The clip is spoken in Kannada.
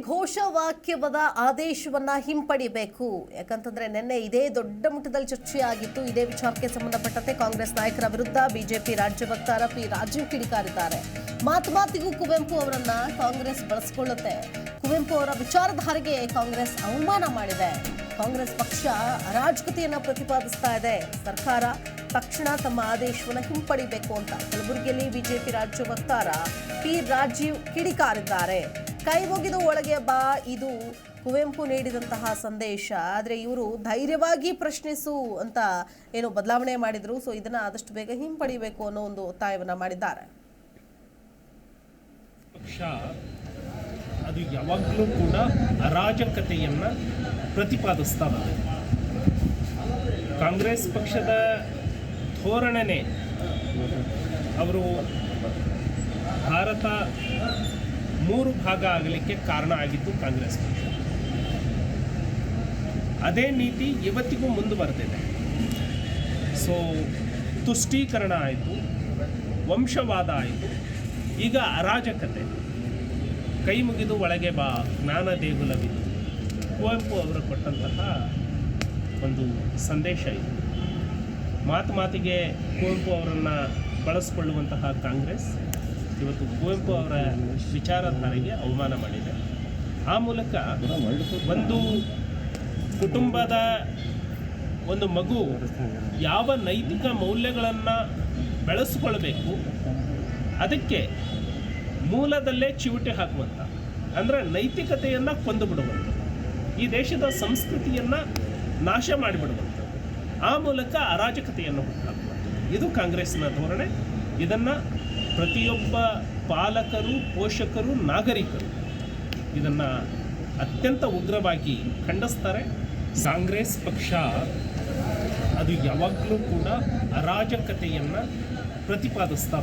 ಘೋಷವಾಕ್ಯವದ ಆದೇಶವನ್ನ ಹಿಂಪಡಿಬೇಕು. ಯಾಕಂತಂದ್ರೆ ನಿನ್ನೆ ಇದೇ ದೊಡ್ಡ ಮಟ್ಟದಲ್ಲಿ ಚರ್ಚೆಯಾಗಿತ್ತು. ಇದೇ ವಿಚಾರಕ್ಕೆ ಸಂಬಂಧಪಟ್ಟಂತೆ ಕಾಂಗ್ರೆಸ್ ನಾಯಕರ ವಿರುದ್ಧ ಬಿಜೆಪಿ ರಾಜ್ಯ ವಕ್ತಾರ ಪಿ ರಾಜೀವ್ ಕಿಡಿಕಾರಿದ್ದಾರೆ. ಮಾತು ಮಾತಿಗೂ ಕುವೆಂಪು ಅವರನ್ನ ಕಾಂಗ್ರೆಸ್ ಬಳಸಿಕೊಳ್ಳುತ್ತೆ. ಕುವೆಂಪು ಅವರ ವಿಚಾರಧಾರೆಗೆ ಕಾಂಗ್ರೆಸ್ ಅವಮಾನ ಮಾಡಿದೆ. ಕಾಂಗ್ರೆಸ್ ಪಕ್ಷ ಅರಾಜಕತೆಯನ್ನ ಪ್ರತಿಪಾದಿಸ್ತಾ ಇದೆ. ಸರ್ಕಾರ ತಕ್ಷಣ ತಮ್ಮ ಆದೇಶವನ್ನು ಹಿಂಪಡಿಬೇಕು ಅಂತ. ಕಲಬುರಗಿಯಲ್ಲಿ ಬಿಜೆಪಿ ರಾಜ್ಯ ವಕ್ತಾರ ಪಿ ರಾಜೀವ್ ಕಿಡಿಕಾರಿದ್ದಾರೆ. ಕೈ ಮುಗಿದು ಒಳಗೆ ಬಾ, ಇದು ಕುವೆಂಪು ನೀಡಿದಂತಹ ಸಂದೇಶ. ಆದರೆ ಇವರು ಧೈರ್ಯವಾಗಿ ಪ್ರಶ್ನಿಸು ಅಂತ ಏನು ಬದಲಾವಣೆ ಮಾಡಿದರು. ಸೊ ಇದನ್ನು ಆದಷ್ಟು ಬೇಗ ಹಿಂಪಡಿಬೇಕು ಅನ್ನೋ ಒಂದು ಒತ್ತಾಯವನ್ನು ಮಾಡಿದ್ದಾರೆ. ಪಕ್ಷ, ಅದು ಯಾವಾಗಲೂ ಕೂಡ ಅರಾಜಕತೆಯನ್ನು ಪ್ರತಿಪಾದಿಸ್ತಾ ಬಂದಿದೆ. ಕಾಂಗ್ರೆಸ್ ಪಕ್ಷದ ಧೋರಣೆನೇ ಅವರು ಭಾರತ ಮೂರು ಭಾಗ ಆಗಲಿಕ್ಕೆ ಕಾರಣ ಆಗಿದ್ದು ಕಾಂಗ್ರೆಸ್ ಅದೇ ನೀತಿ ಇವತ್ತಿಗೂ ಮುಂದುವರೆದಿದೆ. ಸೊ ತುಷ್ಟೀಕರಣ ಆಯಿತು, ವಂಶವಾದ ಆಯಿತು, ಈಗ ಅರಾಜಕತೆ. ಕೈ ಮುಗಿದು ಒಳಗೆ ಬಾ, ಜ್ಞಾನ ದೇಗುಲವಿದು. ಕುವೆಂಪು ಅವರು ಕೊಟ್ಟಂತಹ ಒಂದು ಸಂದೇಶ ಇದು. ಮಾತು ಮಾತಿಗೆ ಕುವೆಂಪು ಅವರನ್ನು ಬಳಸಿಕೊಳ್ಳುವಂತಹ ಕಾಂಗ್ರೆಸ್ ಇವತ್ತು ಕುವೆಂಪು ಅವರ ವಿಚಾರಧಾರೆಗೆ ಅವಮಾನ ಮಾಡಿದೆ. ಆ ಮೂಲಕ ಒಂದು ಕುಟುಂಬದ ಒಂದು ಮಗು ಯಾವ ನೈತಿಕ ಮೌಲ್ಯಗಳನ್ನು ಬೆಳೆಸ್ಕೊಳ್ಬೇಕು, ಅದಕ್ಕೆ ಮೂಲದಲ್ಲೇ ಚಿವುಟಿ ಹಾಕುವಂಥ ಅಂದರೆ ನೈತಿಕತೆಯನ್ನು ಕೊಂದು ಬಿಡುವಂಥದ್ದು ಈ ದೇಶದ ಸಂಸ್ಕೃತಿಯನ್ನು ನಾಶ ಮಾಡಿಬಿಡುವಂಥದ್ದು ಆ ಮೂಲಕ ಅರಾಜಕತೆಯನ್ನು ಹುಟ್ಟಾಕುವಂಥದ್ದು ಇದು ಕಾಂಗ್ರೆಸ್ನ ಧೋರಣೆ. ಇದನ್ನು ಪ್ರತಿಯೊಬ್ಬ ಪಾಲಕರು, ಪೋಷಕರು, ನಾಗರಿಕರು ಇದನ್ನು ಅತ್ಯಂತ ಉಗ್ರವಾಗಿ ಖಂಡಿಸ್ತಾರೆ. ಕಾಂಗ್ರೆಸ್ ಪಕ್ಷ ಅದು ಯಾವಾಗಲೂ ಕೂಡ ಅರಾಜಕತೆಯನ್ನು ಪ್ರತಿಪಾದಿಸ್ತಾ